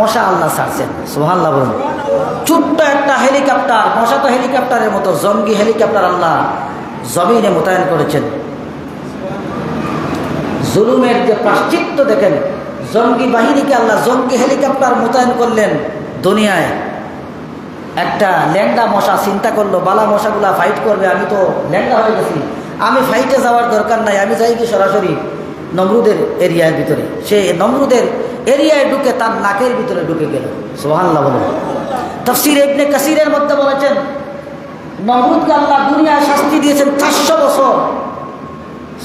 মশা আল্লাহ ছাড়ছেন সোহাল্লাহ বলুন। ছোট্ট একটা হেলিকপ্টার, মশা তো হেলিকপ্টারের মতো, জঙ্গি হেলিকপ্টার আল্লাহ জমিনে মোতায়েন করেছেন। জুলুমের যে প্রাশ্চিত্য দেখেন, জঙ্গি বাহিনীকে আল্লাহ জঙ্গি হেলিকপ্টার মোতায়েন করলেন দুনিয়ায়। একটা ল্যাংডা মশা চিন্তা করল, বালা মশাগুলা ফাইট করবে, আমি তো ল্যাংডা হয়ে গেছি। আমি ফাইটে যাওয়ার দরকার নাই, আমি যাই কি সরাসরি নমরুদের এরিয়ার ভিতরে। সে নমরুদের এরিয়ায় ঢুকে তার নাকের ভিতরে ঢুকে গেল। সোহান্লা বলে। তফসির ইবনে কাসিরের মধ্যে বলেছেন নমরুদকে আল্লাহ দুনিয়ায় শাস্তি দিয়েছেন চারশো বছর।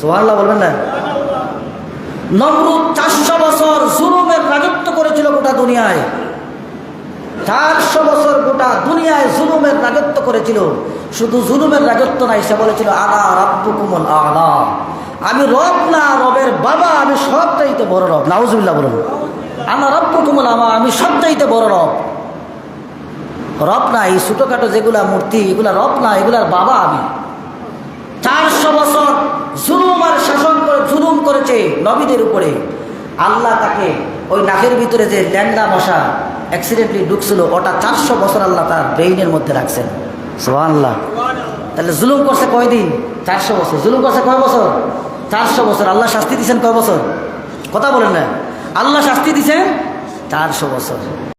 সোহান্লা বলবেন না? নমরুদ চারশো বছর জুলুমের রাজত্ব করেছিল গোটা দুনিয়ায়। চারশো বছর গোটা দুনিয়ায় জুলুমের রাজত্ব করেছিল। শুধু জুলুমের রাজত্ব নাই, সে বলেছিল, আলা রব্বু কুমল আলা। আমি রব না, রবের বাবা, আমি সব চাইতে বড় রব, নাউজুবিল্লাহ বলুন। আমার রব কুমল আমা, আমি সব চাইতে বড় রব। রব না এই ছোটোখাটো যেগুলা মূর্তি, এগুলা রব না এগুলার বাবা আমি। চারশো বছর জুলুম আর শাসন করে, জুলুম করেছে নবীদের উপরে। আল্লাহ তাকে ওই নাকের ভিতরে যে ল্যান্ডা মশা অ্যাক্সিডেন্টলি ঢুকছিল, ওটা চারশো বছর আল্লাহ তার ব্রেইনের মধ্যে রাখছেন। সোহান আল্লাহ তাহলে জুলুম করছে কয়দিন? চারশো বছর। জুলুম করছে কয় বছর? চারশো বছর। আল্লাহ শাস্তি দিচ্ছেন কয় বছর? কথা বলেন না। আল্লাহ শাস্তি দিছেন চারশো বছর